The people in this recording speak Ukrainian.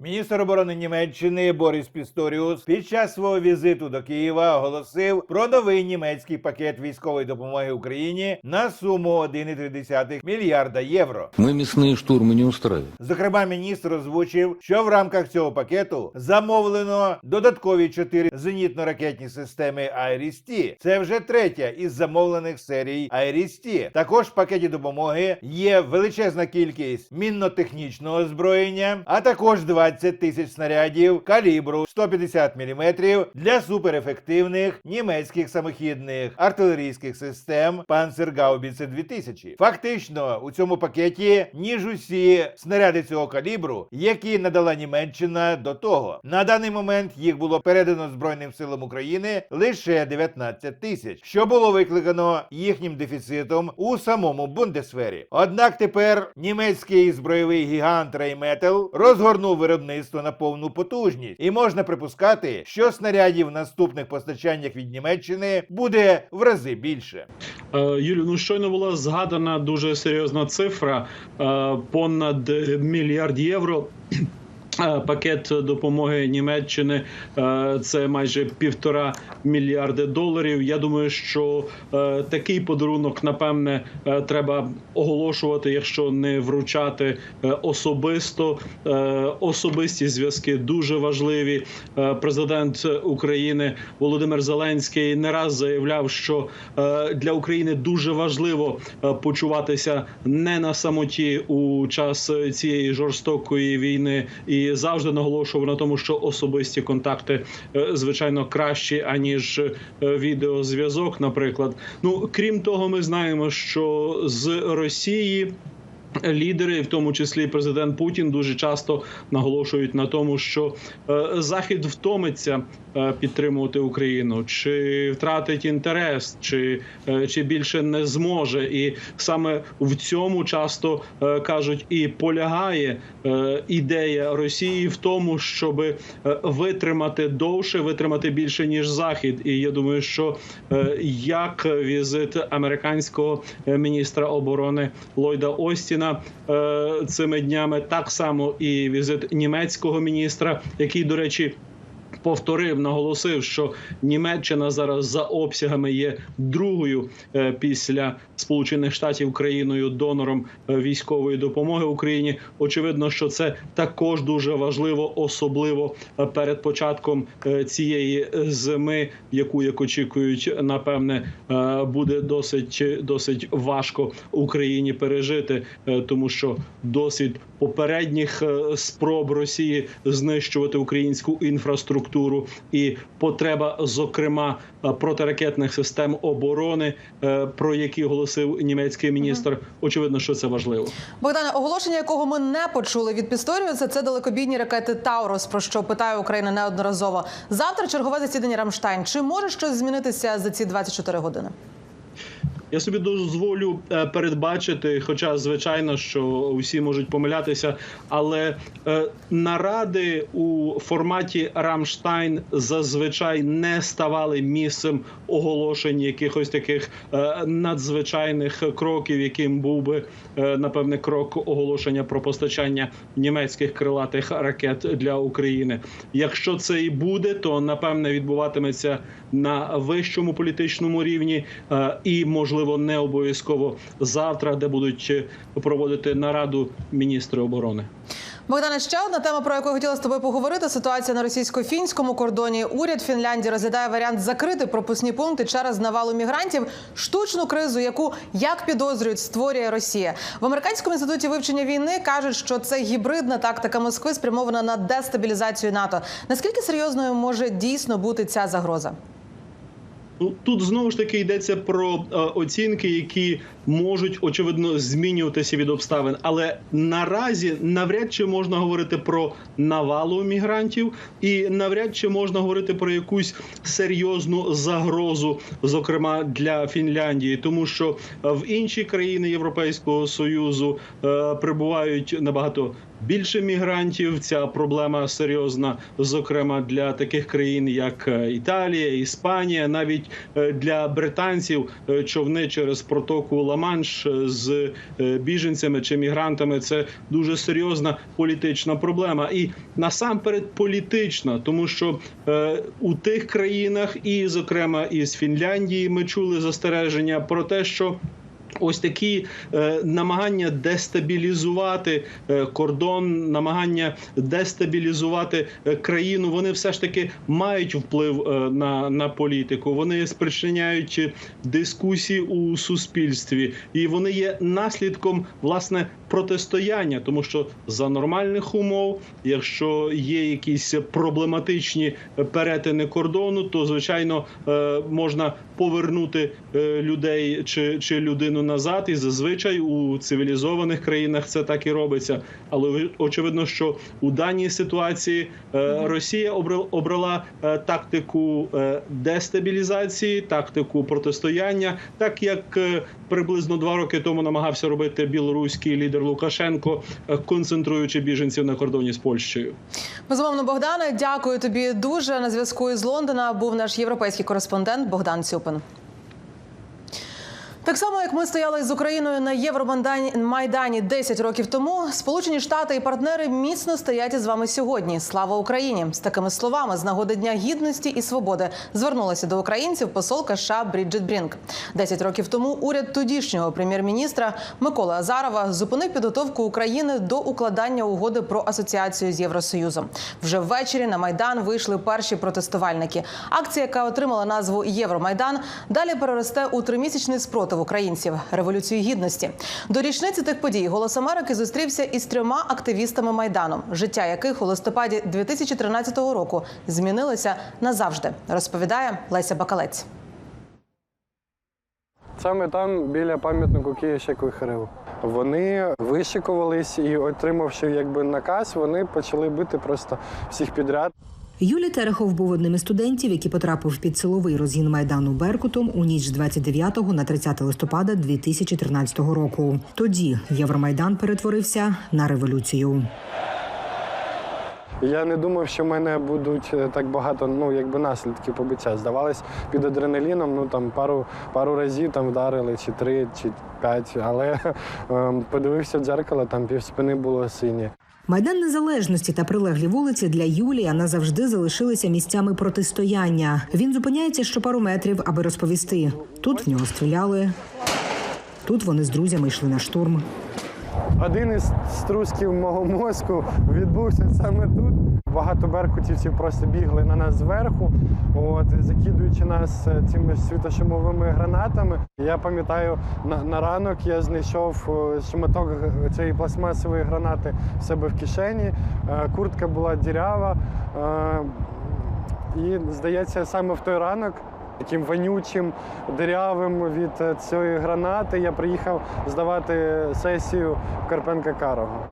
Міністр оборони Німеччини Борис Пісторіус під час свого візиту до Києва оголосив про новий німецький пакет військової допомоги Україні на суму 1,3 мільярда євро. Мы мясные штурмы не устраиваем. Зокрема, міністр озвучив, що в рамках цього пакету замовлено додаткові чотири зенітно-ракетні системи Айрісті. Це вже третя із замовлених серій Айрісті. Також в пакеті допомоги є величезна кількість мінно-технічного озброєння, а також 20 тисяч снарядів калібру 150 мм для суперефективних німецьких самохідних артилерійських систем Панцергаубіце 2000. Фактично у цьому пакеті ніж усі снаряди цього калібру, які надала Німеччина до того. На даний момент їх було передано Збройним силам України лише 19 тисяч, що було викликано їхнім дефіцитом у самому Бундесвері. Однак тепер німецький збройовий гігант Рейметел розгорнув виробництво на повну потужність, і можна припускати, що снарядів в наступних постачаннях від Німеччини буде в рази більше. Юлі, Юлю, ну щойно була згадана дуже серйозна цифра е, понад мільярд євро. Е, Пакет допомоги Німеччини е, це майже півтора мільярди доларів. Я думаю, що е, такий подарунок, напевне, треба оголошувати, якщо не вручати особисто. Особисті зв'язки дуже важливі. Президент України Володимир Зеленський не раз заявляв, що для України дуже важливо почуватися не на самоті у час цієї жорстокої війни, і завжди наголошував на тому, що особисті контакти е, звичайно кращі аніж е, відеозв'язок. Наприклад, ну крім того, ми знаємо, що з Росії. Лідери, в тому числі президент Путін, дуже часто наголошують на тому, що е, Захід втомиться підтримувати Україну, чи втратить інтерес, чи, чи більше не зможе. І саме в цьому часто кажуть і полягає ідея Росії в тому, щоб витримати довше, витримати більше ніж Захід. І я думаю, що е, як візит американського е, міністра оборони Ллойда Остіна е, цими днями, так само і візит німецького міністра, який, до речі. Повторив, наголосив, що Німеччина зараз за обсягами є другою е, після Сполучених Штатів країною донором е, військової допомоги Україні. Очевидно, що це також дуже важливо, особливо е, перед початком цієї зими, яку як очікують, напевне, буде досить досить важко Україні пережити, тому що досвід попередніх спроб Росії знищувати українську інфраструктуру і потреба, зокрема, е, протиракетних систем оборони, е, про які оголосив німецький міністр. Очевидно, що це важливо. Богдане, оголошення, якого ми не почули від Пісторіуса, це далекобійні ракети Таурус, про що питає Україна неодноразово. Завтра чергове засідання Рамштайн. Чи може щось змінитися за ці 24 години? Я собі дозволю е, передбачити, хоча звичайно, що усі можуть помилятися, але е, наради у форматі Рамштайн зазвичай не ставали місцем оголошень якихось таких е, надзвичайних кроків, яким був би напевне крок оголошення про постачання німецьких крилатих ракет для України. Якщо це і буде, то напевне відбуватиметься на вищому політичному рівні і можливо не обов'язково завтра, де будуть е, проводити нараду міністри оборони. Богдане, ще одна тема, про яку я хотіла з тобою поговорити. Ситуація на російсько-фінському кордоні. Уряд Фінляндії розглядає варіант закрити пропускні пункти через навалу мігрантів, штучну кризу, яку як підозрюють, створює Росія. В американському інституті вивчення війни кажуть, що це гібридна тактика Москви спрямована на дестабілізацію НАТО. Наскільки серйозною може дійсно бути ця загроза? Ну тут знову ж таки йдеться про е, оцінки, які можуть очевидно змінюватися від обставин. Але наразі навряд чи можна говорити про навалу мігрантів, і навряд чи можна говорити про якусь серйозну загрозу, зокрема для Фінляндії, тому що в інші країни Європейського союзу е, прибувають набагато більше мігрантів. Ця проблема серйозна, зокрема для таких країн, як е, Італія, Іспанія, навіть е, для британців е, човни через протоку Ла-Манш з біженцями чи мігрантами. Це дуже серйозна політична проблема, і насамперед політична, тому що у тих країнах, і зокрема із Фінляндії, ми чули застереження про те, що Ось такі е, намагання дестабілізувати е, кордон, намагання дестабілізувати е, країну. Вони все ж таки мають вплив е, на, на політику. Вони спричиняють дискусії у суспільстві, і вони є наслідком власне протистояння, тому що за нормальних умов, якщо є якісь проблематичні перетини кордону, то звичайно е, можна повернути е, людей чи, чи людину назад. І зазвичай у цивілізованих країнах це так і робиться. Але очевидно, що у даній ситуації е, Росія обра- обрала е, тактику дестабілізації, тактику протистояння, так як приблизно два роки тому намагався робити білоруський лідер Лукашенко, концентруючи біженців на кордоні з Польщею. Безумовно, Богдане, дякую тобі дуже. На зв'язку із Лондона був наш європейський кореспондент Богдан Цюпин. Так само, як ми стояли з Україною на Євромайдані Майдані 10 років тому, Сполучені Штати і партнери міцно стоять із вами сьогодні. Слава Україні! З такими словами з нагоди Дня гідності і свободи звернулася до українців посолка США Бріджит Брінк. 10 років тому уряд тодішнього прем'єр-міністра Миколи Азарова зупинив підготовку України до укладання угоди про асоціацію з Євросоюзом. Вже ввечері на майдан вийшли перші протестувальники. Акція, яка отримала назву Євромайдан, далі переросте у тримісячний спротив українців революцію гідності. До річниці тих подій голос Америки зустрівся із трьома активістами майдану, життя яких у листопаді 2013 року змінилося назавжди. Розповідає Леся Бакалець. Саме там, біля пам'ятнику Київщик Вихарев. Вони вишикувались і, отримавши якби наказ, вони почали бити просто всіх підряд. Юлій Терехов був одним із студентів, який потрапив під силовий розгін майдану Беркутом у ніч з 29 на 30 листопада 2013 року. Тоді Євромайдан перетворився на революцію. Я не думав, що в мене будуть е, так багато ну, якби наслідків побиття. Здавалось, під адреналіном ну, там, пару, пару разів там, вдарили, чи три, чи п'ять. Але ем, подивився в дзеркало, там півспини було синє. Майдан Незалежності та прилеглі вулиці для Юлія назавжди залишилися місцями протистояння. Він зупиняється що пару метрів, аби розповісти. Тут в нього стріляли. Тут вони з друзями йшли на штурм. Один із струсків мого мозку відбувся саме тут. Багато беркутівців просто бігли на нас зверху, от, закидуючи нас е, цими світошумовими гранатами. Я пам'ятаю, на, на ранок я знайшов е, шматок цієї пластмасової гранати в себе в кишені. Е, Куртка була дірява. І, здається, саме в той ранок, таким вонючим, дирявим від е, цієї гранати, я приїхав здавати сесію в Карпенка Карого.